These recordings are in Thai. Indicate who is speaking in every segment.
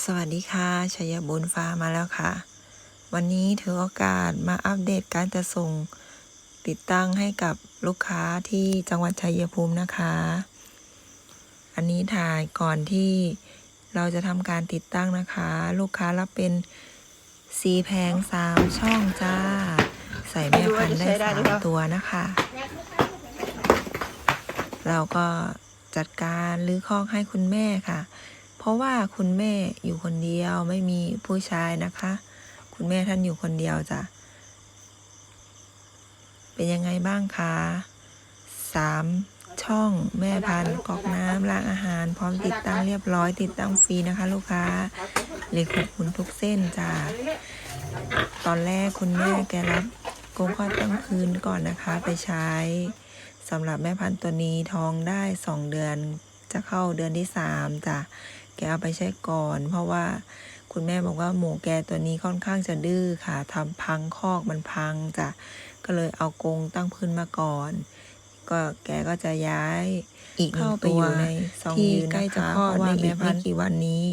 Speaker 1: สวัสดีค่ะชัยบุญฟ้ามาแล้วค่ะ วันนี้ถือโอกาสมาอัปเดตการจะส่งติดตั้งให้กับลูกค้าที่จังหวัดชัยภูมินะคะ อันนี้ถ่ายก่อนที่เราจะทำการติดตั้งนะคะ ลูกค้ารับเป็นสีแพงสามช่องจ้า ใส่แม่พันธุ์ได้สามตัวนะคะ เราก็จัดการรื้อคอกให้คุณแม่ค่ะ เพราะว่าคุณแม่อยู่คนเดียวไม่มีผู้ชายนะคะ คุณแม่ท่านอยู่คนเดียวจ้ะ เป็นยังไงบ้างคะสามช่องแม่พันธุ์กรอกน้ำล้างอาหาร พร้อมติดตั้งเรียบร้อย ติดตั้งฟรีนะคะ ลูกค้าเหล็กหกหุ่นทุกเส้นจ้ะตอนแรกคุณแม่แกรับกงข้อตั้งคืนก่อนนะคะ ไปใช้สำหรับแม่พันธุ์ตัวนี้ท้องได้สองเดือนจะเข้าเดือนที่สามจ้ะ เอาไปใช้ก่อน เพราะว่าคุณแม่บอกว่าหมูแกตัวนี้ค่อนข้างจะดื้อค่ะทำพังคอกมันพังจ้ะก็เลยเอากรงตั้งพื้นมาก่อน ก็แกก็จะย้ายอีกเข้าไปอยู่ในที่ใกล้จะคลอดในอีกไม่กี่วันนี้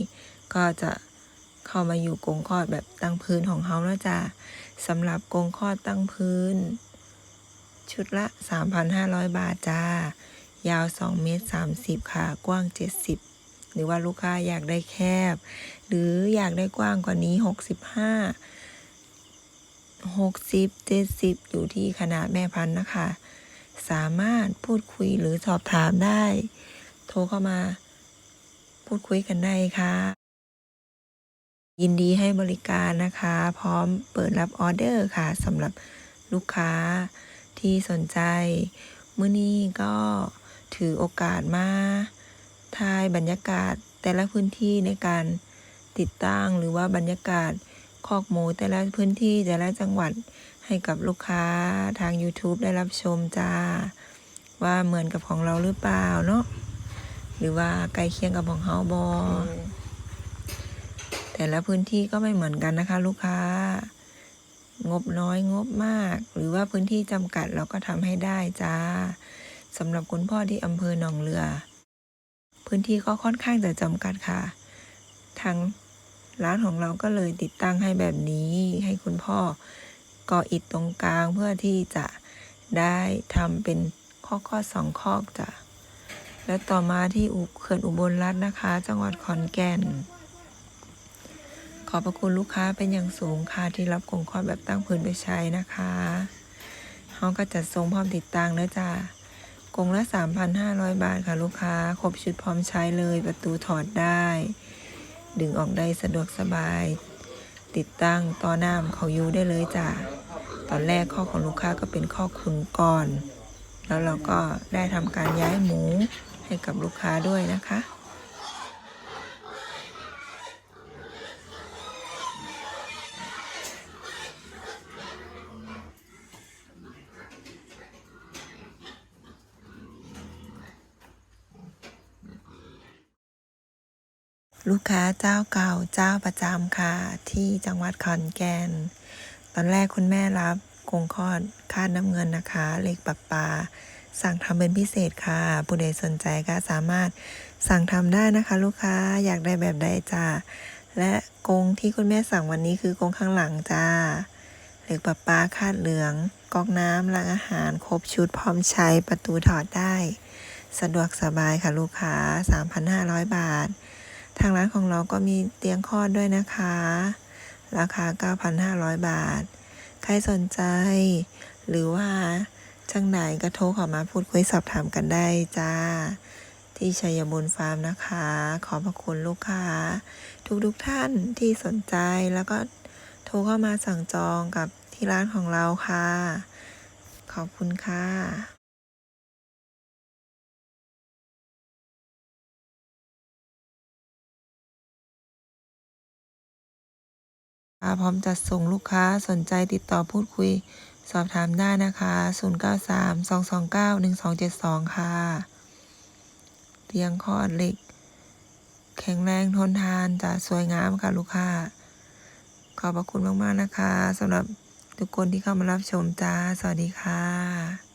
Speaker 1: ก็จะเข้ามาอยู่กรงคลอดแบบตั้งพื้นของเขาแล้วจ้ะสำหรับกรงคลอดตั้งพื้น ชุดละ 3,500 บาทจ้ายาว 2 เมตร 30 ค่ะ กว้าง 70 หรือว่าลูกค้าอยากได้แคบ หรืออยากได้กว้างกว่านี้ 65 60 70 อยู่ที่ขนาดแม่พันธุ์นะคะ สามารถพูดคุยหรือสอบถามได้ โทรเข้ามา พูดคุยกันได้ค่ะ ยินดีให้บริการนะคะ พร้อมเปิดรับออเดอร์ค่ะสำหรับลูกค้าที่สนใจ มื้อนี้ก็ถือโอกาสมา ถ่ายบรรยากาศแต่ละพื้นที่ในการติดตั้งหรือว่าบรรยากาศคอกหมูแต่ละพื้นที่แต่ละจังหวัดให้กับลูกค้าทาง YouTube ได้รับชมจ้า ว่าเหมือนกับของเราหรือเปล่าเนาะหรือว่าใกล้เคียงกับของเฮาบอแต่ละพื้นที่ก็ไม่เหมือนกันนะคะ ลูกค้า งบน้อยงบมาก หรือว่าพื้นที่จำกัดเราก็ทำให้ได้จ้าสำหรับคุณพ่อที่อำเภอหนองเรือ พื้นที่ก็ค่อนข้างจะจำกัดค่ะทางร้านของเราก็เลยติดตั้งให้แบบนี้ให้คุณพ่อก่ออิฐตรงกลางเพื่อที่จะได้ทำเป็นข้อข้อสองข้อจ้ะแล้วต่อมาที่อุเขื่อนอุบลรัตน์นะคะ จังหวัดขอนแก่น ขอบพระคุณลูกค้าเป็นอย่างสูงค่ะที่รับกงคลอแบบตั้งพื้นไปใช้นะคะเขาก็จัดทรงพร้อมติดตั้งเด้อจ้า กงละ 3,500 บาทค่ะลูกค้า ครบชุดพร้อมใช้เลยประตูถอดได้ ดึงออกได้สะดวกสบาย ติดตั้งต่อน้ำเขายูได้เลยจ้ะ ตอนแรกข้อของลูกค้าก็เป็นข้อขุนก่อน แล้วเราก็ได้ทำการย้ายหมูให้กับลูกค้าด้วยนะคะ ลูกค้าเจ้าเก่าเจ้าประจำค่ะ ที่จังหวัดขอนแก่น ตอนแรกคุณแม่รับกงคอดคาดน้ำเงินนะคะเหล็กปับปลาสั่งทำเป็นพิเศษค่ะ ผู้ใดสนใจก็สามารถสั่งทำได้นะคะ ลูกค้าอยากได้แบบใดจ้าและกรงที่คุณแม่สั่งวันนี้คือกรงข้างหลังจ้าเหล็กปับปลาคาดเหลืองก๊อกน้ำล้างอาหารครบชุดพร้อมใช้ประตูถอดได้ สะดวกสบายค่ะลูกค้า 3,500 บาท ทางร้านของเราก็มีเตียงคลอดด้วยนะคะ ราคา 9,500 บาท ใครสนใจ หรือว่าจังไหนก็โทรเข้ามาพูดคุยสอบถามกันได้จ้า ที่ชัยบุญฟาร์มนะคะ ขอบพระคุณลูกค้า ทุกๆทท่านที่สนใจแล้วก็โทรเข้ามาสั่งจองกับที่ร้านของเราค่ะ ขอบคุณค่ะะพร้อมจัดส่งลูกค้าสนใจติดต่อพูดคุย สอบถามได้นะคะ 0932291272 ค่ะ เตียงคอดเหล็ก แข็งแรงทนทานจะสวยงามค่ะลูกค้า ขอบพระคุณมาก ๆ นะคะสำหรับทุกคนที่เข้ามารับชมจ้า สวัสดีค่ะ